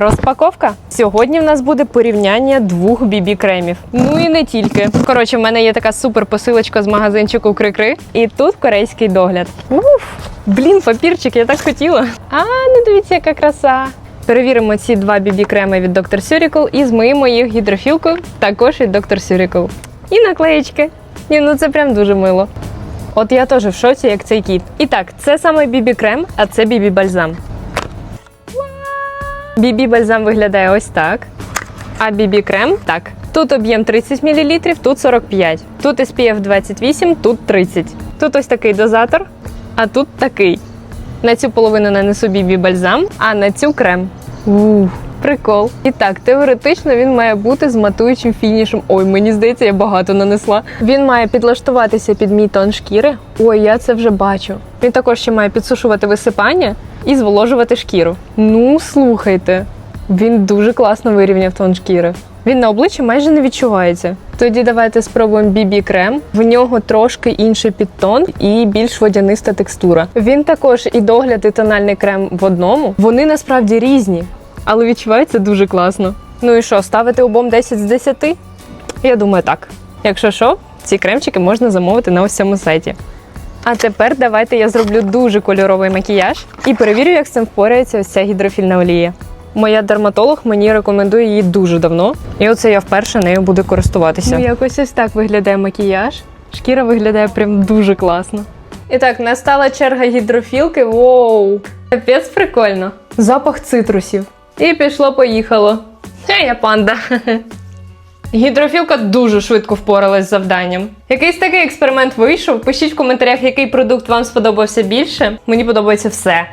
Розпаковка. Сьогодні в нас буде порівняння двох бібі кремів. Ну і не тільки. Коротше, в мене є така супер посилочка з магазинчику Крикри. І тут корейський догляд. Уф, блін, папірчик, я так хотіла. А, ну дивіться, яка краса. Перевіримо ці два бібі креми від Dr. Surical і змиємо їх гідрофілкою також від Dr. Surical. І наклеєчки. Ні, ну це прям дуже мило. От я теж в шоці, як цей кіт. І так, це саме бібі крем, а це бібі бальзам. Бібі бальзам виглядає ось так. А бібі крем так. Тут об'єм 30 мл, тут 45. Тут SPF 28, тут 30. Тут ось такий дозатор, а тут такий. На цю половину нанесу бібі бальзам, а на цю крем. Ух, прикол. І так, теоретично він має бути з матуючим фінішем. Ой, мені здається, я багато нанесла. Він має підлаштуватися під мій тон шкіри. Ой, я це вже бачу. Він також ще має підсушувати висипання і зволожувати шкіру. Ну, слухайте, він дуже класно вирівняв тон шкіри. Він на обличчі майже не відчувається. Тоді давайте спробуємо BB крем. В нього трошки інший підтон і більш водяниста текстура. Він також і догляд, і тональний крем в одному. Вони насправді різні, але відчувається дуже класно. Ну і що, ставити обом 10 з 10? Я думаю, так. Якщо що, ці кремчики можна замовити на ось цьому сайті. А тепер давайте я зроблю дуже кольоровий макіяж і перевірю, як з цим впорається ось ця гідрофільна олія. Моя дерматолог мені рекомендує її дуже давно, і оце я вперше нею буду користуватися. Ну, якось ось так виглядає макіяж. Шкіра виглядає прям дуже класно. І так, настала черга гідрофілки. Воу! Капець прикольно. Запах цитрусів. І пішло-поїхало. Хе, я панда. Гідрофілка дуже швидко впоралась з завданням. Якийсь такий експеримент вийшов. Пишіть в коментарях, який продукт вам сподобався більше. Мені подобається все.